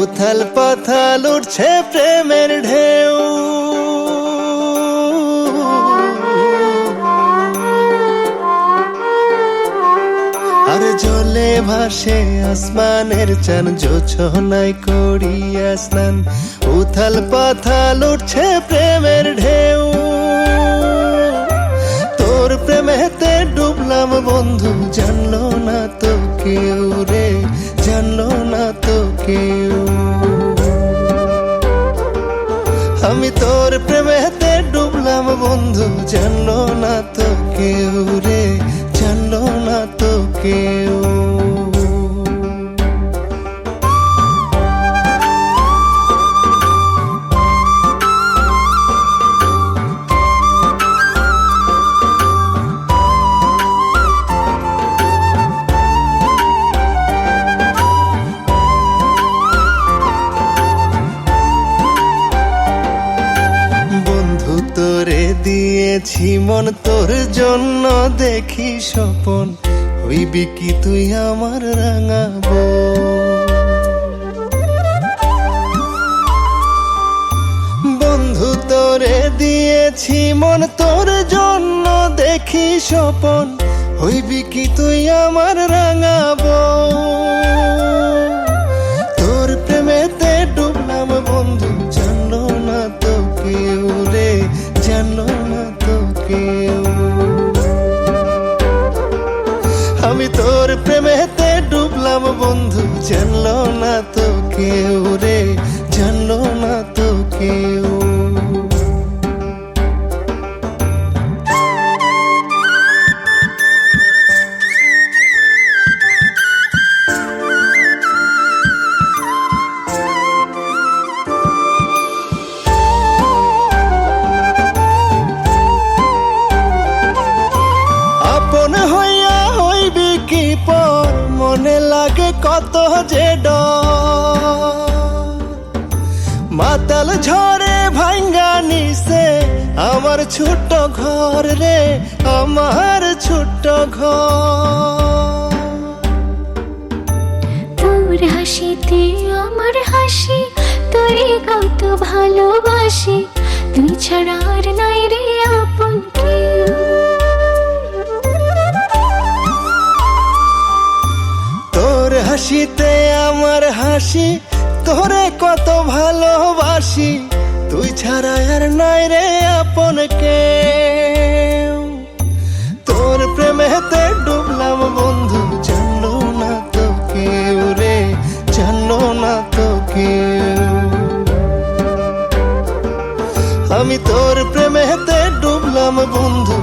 উথাল পাথাল উঠছে প্রেমের ঢেউ। আর জলে ভাসে আসমানের চান জোছনায় করিয়া স্নান। উথাল পাথাল উঠছে প্রেমের ঢেউ। তোর প্রেমেতে ডুবলাম বন্ধু, জানলো না তো কেউ রে, জানলো না তো কেউ আমি তোর প্রেমেতে ডুবলাম বন্ধু জানো না তো। দিয়েছি মন তোর জন্য, দেখি স্বপন, হইবি কি তুই আমার রাঙাবো বন্ধু তোরে দিয়েছি মন তোর জন্য, দেখি স্বপন, হইবি কি তুই আমার রাঙাবো আমি তোর প্রেমেতে ডুবলাম বন্ধু জানলো না তো কেউ রে। মনে লাগে কত যে মাতাল ঝরে ভাঙ্গা নিছে আমার ছোট ঘর রে, আমার ছোট ঘর। তোর হাসিতে আমার হাসি, তোরে কত ভালোবাসি। তুই ছাড়া আর নাই রে হাসিতে আমার হাসি, তোরে কত ভালোবাসি। তুই ছাড়া আর নাই রে আপন কেউ। তোর প্রেমেতে ডুবলাম বন্ধু, জানলো না তো কেউ রে, জানলো না তো কেউ। আমি তোর প্রেমেতে ডুবলাম বন্ধু